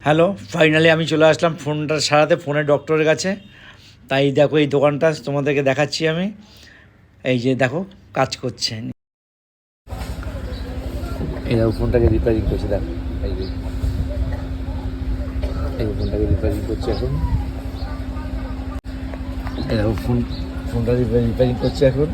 Hello finally আমি চলে আসলাম ফোনটা সারাতে, ফোনের ডক্টরের কাছে। তাই দেখো এই দোকানটা, তোমাদেরকে দেখাচ্ছি আমি। এই যে দেখো, কাজ করছে। এই দেখো, ফোনটাকে রিপেয়ারিং করছে, দেখো। এই যে। এই ফোনটাকে রিপেয়ারিং করছে এখন। এই দেখো, ফোন, ফোনটা রিপেয়ারিং করছে এখন।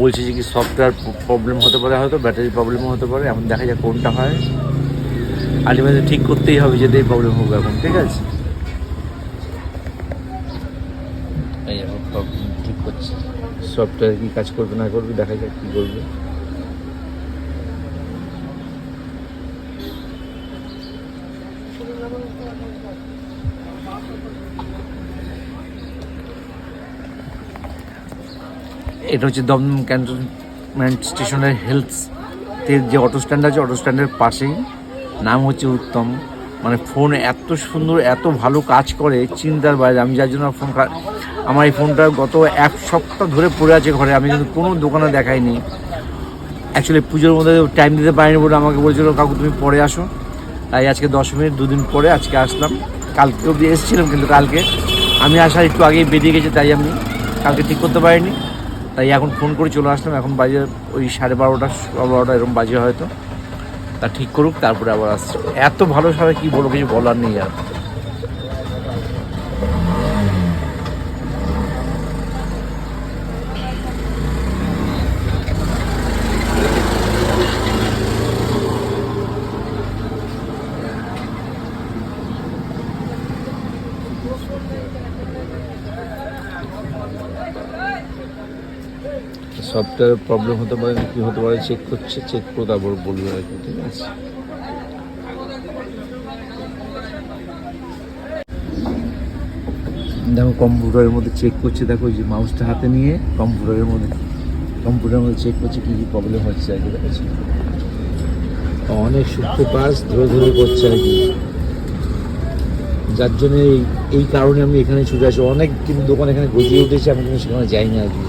বলছে যে কি সফটওয়্যার প্রবলেম হতে পারে, হয়তো ব্যাটারি প্রবলেমও হতে পারে, এমন দেখা যাক কোনটা হয়। আলটিমেটলি ঠিক করতেই হবে যেতেই প্রবলেম হোক এখন, ঠিক আছে? ঠিক করছে। সফটওয়্যার কি কাজ করবে না করবে, দেখা যাক কী করবে। এটা হচ্ছে দমদম ক্যান্টনমেন্ট স্টেশনের হেলথ যে অটো স্ট্যান্ড আছে অটো স্ট্যান্ডের পাশেই। নাম হচ্ছে উত্তম। মানে ফোন এত সুন্দর, এত ভালো কাজ করে, চিন্তার বাইরে। আমি যার জন্য ফোন আমার এই ফোনটা গত এক সপ্তাহ ধরে পড়ে আছে ঘরে। আমি কিন্তু কোনো দোকানে দেখাইনি। অ্যাকচুয়ালি পুজোর মধ্যে টাইম দিতে পারিনি বলে আমাকে বলছিল, কাকু, তুমি পরে আসো। তাই আজকে দশ মিনিট, দুদিন পরে আজকে আসলাম। কালকে অবধি এসেছিলাম কিন্তু কালকে। আমি আসার একটু আগেই বেরিয়ে গেছে, তাই আমি কালকে ঠিক করতে পারিনি। তাই এখন ফোন করে চলে আসলাম। এখন বাজে ওই সাড়ে বারোটা বারোটা এরকম বাজে হয়তো। তা ঠিক করুক, তারপরে আবার আসছে। এত ভালো সাবে কি বলব, কিছু বলার নেই আর। সফটওয়্যার প্রবলেম হতে পারে, কি হতে পারে চেক করছে চেক করে তারপর বলবে আর কি, ঠিক আছে? দেখো, কম্পিউটারের মধ্যে চেক করছে, দেখো যে মাউসটা হাতে নিয়ে কম্পিউটারের মধ্যে কম্পিউটারের মধ্যে চেক করছে, কী কী প্রবলেম হচ্ছে আর কি দেখেছি অনেক সূক্ষ্ম পাস ধরে ধরে করছে আর কি। যার জন্য এই কারণে আমি এখানে ছুটে আসি। অনেক কিন্তু দোকান এখানে গজিয়ে উঠেছে, আমি কিন্তু সেখানে যাইনি আর কি।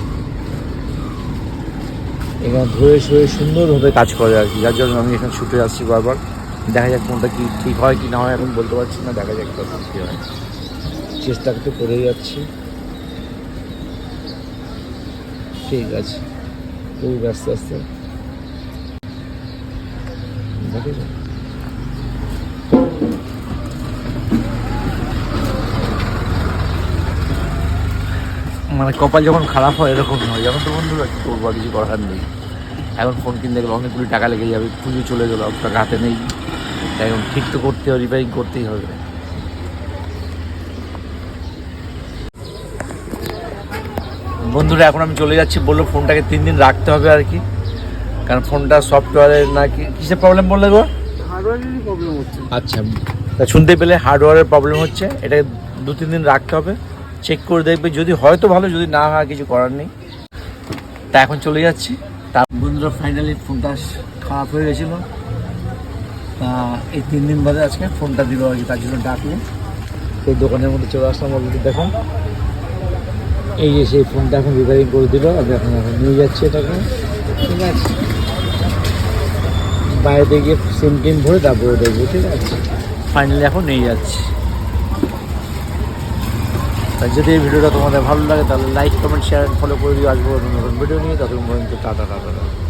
এখানে ধরে সরে সুন্দরভাবে কাজ করে আর কি। যার জন্য আমি এখানে ছুটে আসছি বারবার। দেখা যাক কোনটা কি ঠিক হয় কি না হয়, এখন বলতে পারছি না। দেখা যাক কখন কী হয়। চেষ্টা তো করেই যাচ্ছি। ঠিক আছে। খুবই আস্তে আস্তে দেখা যাক মানে কপাল যখন খারাপ হয় এরকম হয় যখন তো বন্ধুরা কী করব আর কিছু করার নেই। এখন ফোন কিনতে গেলে অনেকগুলি টাকা লেগে যাবে পুজো চলে গেলো টাকা হাতে নেই। তাই এখন ঠিক তো করতে হবে রিপেয়ারিং করতেই হবে। বন্ধুরা এখন আমি চলে যাচ্ছি বলল ফোনটাকে তিন দিন রাখতে হবে আর কি। কারণ ফোনটা সফটওয়্যারের না কি কিসের প্রবলেম বললে গো? হার্ডওয়্যারেরই প্রবলেম হচ্ছে। আচ্ছা। তা শুনতে পেলে হার্ডওয়্যারের প্রবলেম হচ্ছে এটাকে দু তিন দিন রাখতে হবে। চেক করে দেখবে। যদি হয়তো ভালো, যদি না হয় কিছু করার নেই। তা এখন চলে যাচ্ছি। তা বন্ধুরা ফাইনালি ফোনটা খারাপ হয়ে গেছিল। তা এই তিন দিন বাদে আজকে ফোনটা দিল আর কি, তার জন্য ডাকলো। তো দোকানের মধ্যে চলে আসলাম। অলরেডি দেখো, এই যে সেই ফোনটা এখন রিপেয়ারিং করে দিল। আমি এখন এখন নিয়ে যাচ্ছি এটাকে। ঠিক আছে। বাইরে গিয়ে সিম টিম ভরে তারপরে দেখব, ঠিক আছে। ফাইনালি এখন নিয়ে যাচ্ছি। তাই যদি এই ভিডিওটা তোমাদের ভালো লাগে, তাহলে লাইক কমেন্ট শেয়ার ফলো করে দিয়ে আসব নতুন ভিডিও নিয়ে। তাদের পর্যন্ত, টাটা টাটা টাটা।